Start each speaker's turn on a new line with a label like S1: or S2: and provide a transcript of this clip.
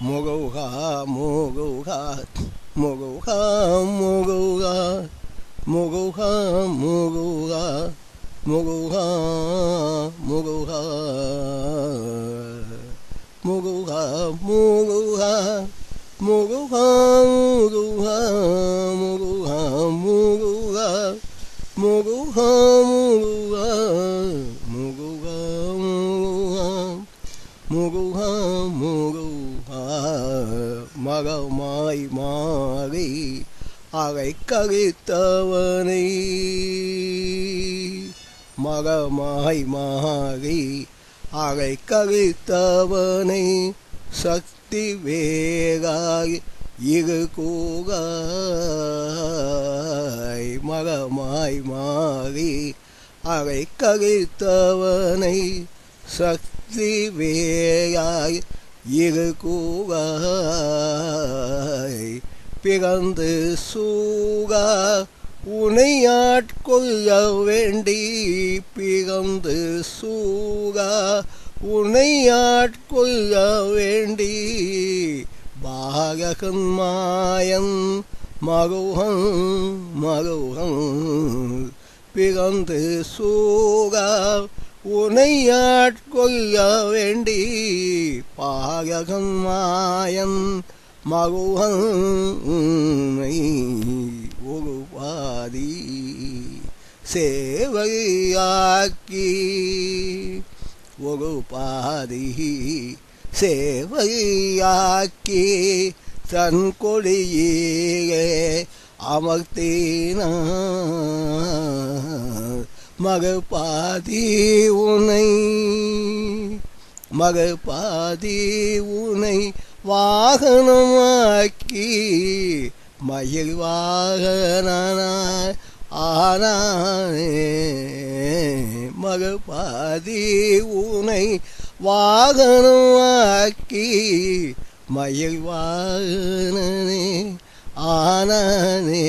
S1: Mogoha, Mogoha, Mogoha, Mogoha, Mogoha, Mogoha, Mogoha, Mogoha, Mogoha, Mogoha, Mogoha, Mogoha, Mogoha, Mogoha, Mogoha, மரமாய் மாறி அரை கழித்தவனை மரமாய் மாறி அரை கழித்தவனை சக்தி வேறாய் இரு கூறாய். மரமாய் மாறி அரை கழித்தவனை சக்தி சிவேயாய் இரு கூகாய் பிறந்து சூகா உனையாட்கொள்ள வேண்டி பிறந்து சூகா உனையாட்கொள்ள வேண்டி பாககன் மாயன் மருகன் மருகன் பிறந்து சூகா உனையாட்கொள்ள வேண்டி பாககன் மாயன் மருகன் ஒரு பாதி சேவையாக்கி ஒரு பாதி சேவையாக்கி தன் கொடியே அமர்த்தினான் மகப்பாதி உனை மகப்பாதி உனை வாகனமாக்கி மயில் வாகனாய் ஆனானே. மகபாதி உனை வாகனமாக்கி மயில் வாகனே ஆனானே.